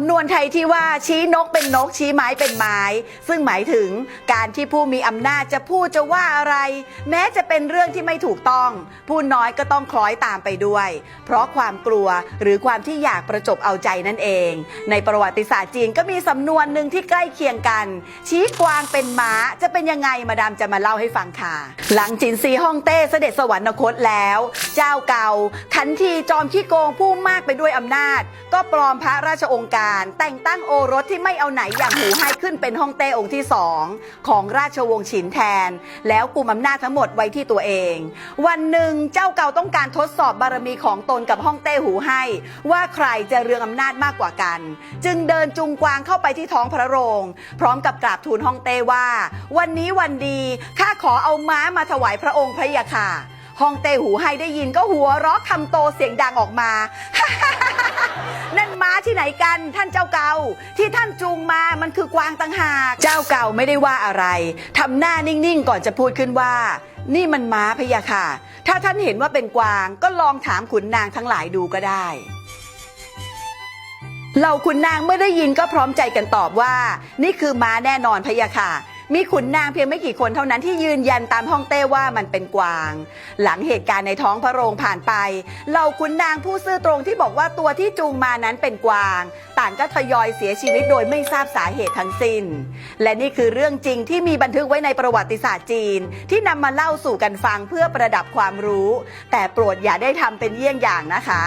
ำนวนไทยที่ว่าชี้นกเป็นนกชี้ไม้เป็นไม้ ซึ่งหมายถึงการที่ผู้มีอำนาจจะพูดจะว่าอะไร แม้จะเป็นเรื่องที่ไม่ถูกต้อง ผู้น้อยก็ต้องคล้อยตามไปด้วย เพราะความกลัวหรือความที่อยากประจบเอาใจนั่นเอง ในประวัติศาสตร์จีนก็มีสำนวนหนึ่งที่ใกล้เคียงกัน ชี้กวางเป็นม้าจะเป็นยังไงมาดามจะมาเล่าให้ฟังค่ะ หลังจินซีฮ่องเต้เสด็จสวรรคตแล้ว เจ้าเก่าขันทีจอมขี้โกงผู้มากไปด้วยอำนาจ ก็ปลอมพระราชองค์การแต่งตั้งโอรสที่ไม่เอาไหนอย่างหูให้ขึ้นเป็นฮ่องเต้องค์ที่สองของราชวงศ์ฉินแทน แล้วกุมอำนาจทั้งหมดไว้ที่ตัวเอง วันหนึ่งเจ้าเก่าต้องการทดสอบบารมีของตนกับฮ่องเต้หูให้ ว่าใครจะเรืองอำนาจมากกว่ากัน จึงเดินจุงกวางเข้าไปที่ท้องพระโรง พร้อมกับกราบทูลฮ่องเต้ว่า วันนี้วันดีข้าขอเอาม้ามาถวายพระองค์พระยาค่ะ ฮ่องเต้หูให้ได้ยินก็หัวเราะคำโตเสียงดังออกมา นั่นม้าที่ไหนกันท่านเจ้าเก่า ที่ท่านจูงมามันคือกวางต่างหาก เจ้าเก่าไม่ได้ว่าอะไรทำหน้านิ่งๆก่อนจะพูดขึ้นว่า นี่มันม้าพะยะค่ะ ถ้าท่านเห็นว่าเป็นกวางก็ลองถามขุนนางทั้งหลายดูก็ได้เหล่าขุนนางเมื่อได้ยินก็พร้อมใจกันตอบว่า นี่คือม้าแน่นอนพะยะค่ะ มีขุนนางเพียงไม่กี่คนเท่านั้นที่ยืนยันตามห้องเต้ว่ามันเป็นกวาง หลังเหตุการณ์ในท้องพระโรงผ่านไปเหล่าขุนนางผู้ซื่อตรงที่บอกว่าตัวที่จูงมานั้นเป็นกวาง ต่างก็ทยอยเสียชีวิตโดยไม่ทราบสาเหตุทั้งสิ้น และนี่คือเรื่องจริงที่มีบันทึกไว้ในประวัติศาสตร์จีน ที่นำมาเล่าสู่กันฟังเพื่อประดับความรู้ แต่โปรดอย่าได้ทำเป็นเยี่ยงอย่างนะคะ